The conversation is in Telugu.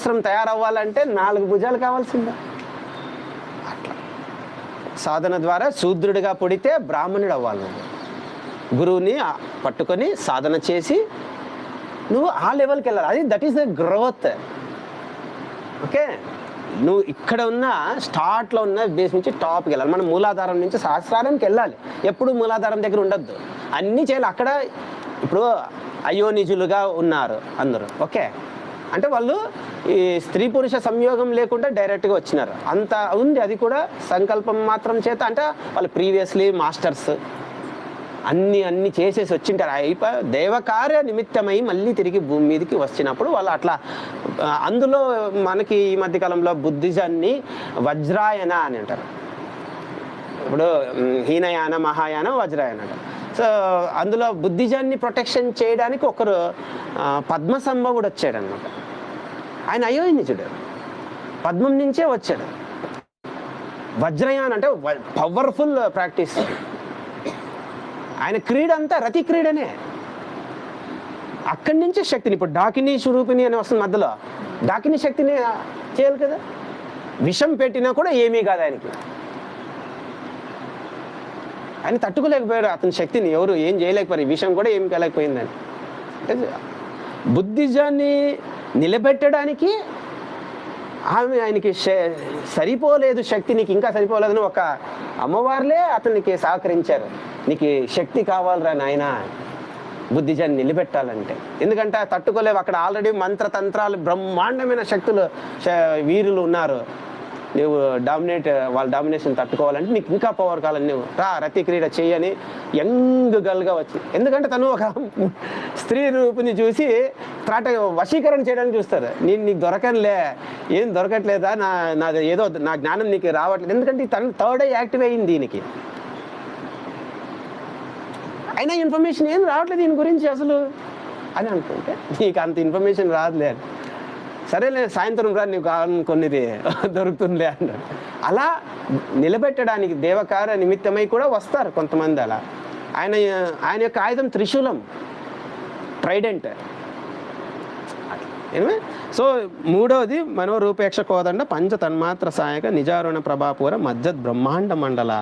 శాస్త్రం తయారవ్వాలంటే నాలుగు భుజాలు కావాల్సిందా. అట్లా. సాధన ద్వారా శూద్రుడిగా పుడితే బ్రాహ్మణుడు అవ్వాలి నువ్వు. గురువుని పట్టుకొని సాధన చేసి నువ్వు ఆ లెవెల్కి వెళ్ళాలి. అది that is the growth. Okay? నువ్వు ఇక్కడ ఉన్న స్టార్ట్లో ఉన్న బేస్ నుంచి టాప్కి వెళ్ళాలి. మనం మూలాధారం నుంచి సహస్రారానికి వెళ్ళాలి. ఎప్పుడు మూలాధారం దగ్గర ఉండొద్దు. అన్నీ చేయాలి. అక్కడ ఇప్పుడు అయోనిజులుగా ఉన్నారు అందరూ. ఓకే? అంటే వాళ్ళు ఈ స్త్రీ పురుష సంయోగం లేకుండా డైరెక్ట్గా వచ్చినారు. అంత ఉంది అది కూడా సంకల్పం మాత్రం చేత. అంటే వాళ్ళు ప్రీవియస్లీ మాస్టర్స్. అన్ని అన్ని చేసేసి వచ్చింటారు. అయిపో దేవకార్య నిమిత్తమై మళ్ళీ తిరిగి భూమి మీదకి వచ్చినప్పుడు వాళ్ళు అట్లా అందులో మనకి ఈ మధ్యకాలంలో బుద్ధిజాన్ని వజ్రాయన అని అంటారు. ఇప్పుడు హీనయాన మహాయాన వజ్రాయన అంటారు. సో అందులో బుద్ధిజాన్ని ప్రొటెక్షన్ చేయడానికి ఒకరు ఆ, పద్మ సంభవుడు వచ్చాడు అనమాట ఆయన అయోనిజుడు. పద్మం నుంచే వచ్చాడు. వజ్రయాన్ అంటే పవర్ఫుల్ ప్రాక్టీస్ ఆయన క్రీడ అంతా రతి క్రీడనే. అక్కడి నుంచే శక్తిని ఇప్పుడు డాకిని స్వరూపిణి అని వస్తుంది మధ్యలో. డాకిని శక్తిని చేయాలి కదా విషం పెట్టినా కూడా ఏమీ కాదు ఆయనకి. ఆయన తట్టుకోలేకపోయాడు. అతని శక్తిని ఎవరు ఏం చేయలేకపోయారు. ఈ విషయం కూడా ఏం కాలేకపోయిందని. అంటే బుద్ధిజాన్ని నిలబెట్టడానికి ఆమె ఆయనకి సరిపోలేదు శక్తి. నీకు ఇంకా సరిపోలేదని ఒక అమ్మవార్లే అతనికి సహకరించారు. నీకు శక్తి కావాలిరా నాయన. బుద్ధిజాన్ని నిలబెట్టాలంటే. ఎందుకంటే తట్టుకోలేవు. అక్కడ ఆల్రెడీ మంత్రతంత్రాలు బ్రహ్మాండమైన శక్తులు వీరులు ఉన్నారు. నువ్వు డామినేట్ వాళ్ళ డామినేషన్ తట్టుకోవాలంటే నీకు ఇంకా పవర్ కావాలని నువ్వు రా రతి క్రీడ చేయని యంగ్ గర్ల్గా వచ్చి ఎందుకంటే తను ఒక స్త్రీ రూపుని చూసి త్రాట వశీకరణ చేయడానికి చూస్తారు. నేను నీకు దొరకనులే ఏం దొరకట్లేదా? నా నాది ఏదో నా జ్ఞానం నీకు రావట్లేదు. ఎందుకంటే తను థర్డ్ యాక్టివ్ అయింది దీనికి. అయినా ఇన్ఫర్మేషన్ ఏం రావట్లేదు దీని గురించి అసలు అని అనుకుంటే నీకు అంత ఇన్ఫర్మేషన్ రాదులే అని. సరేలే సాయంత్రం రా నీకు కావాలనుకున్నది దొరుకుతుందిలే అన్నాడు. అలా నిలబెట్టడానికి దేవకార్య నిమిత్తమై కూడా వస్తారు కొంతమంది అలా. ఆయన ఆయన యొక్క ఆయుధం త్రిశూలం ట్రైడెంట్ ఏమే? సో మూడవది మనోరూపేక్ష కోదండ పంచ తన్మాత్ర సాయక నిజారుణ ప్రభాపూర మధ్య బ్రహ్మాండ మండల.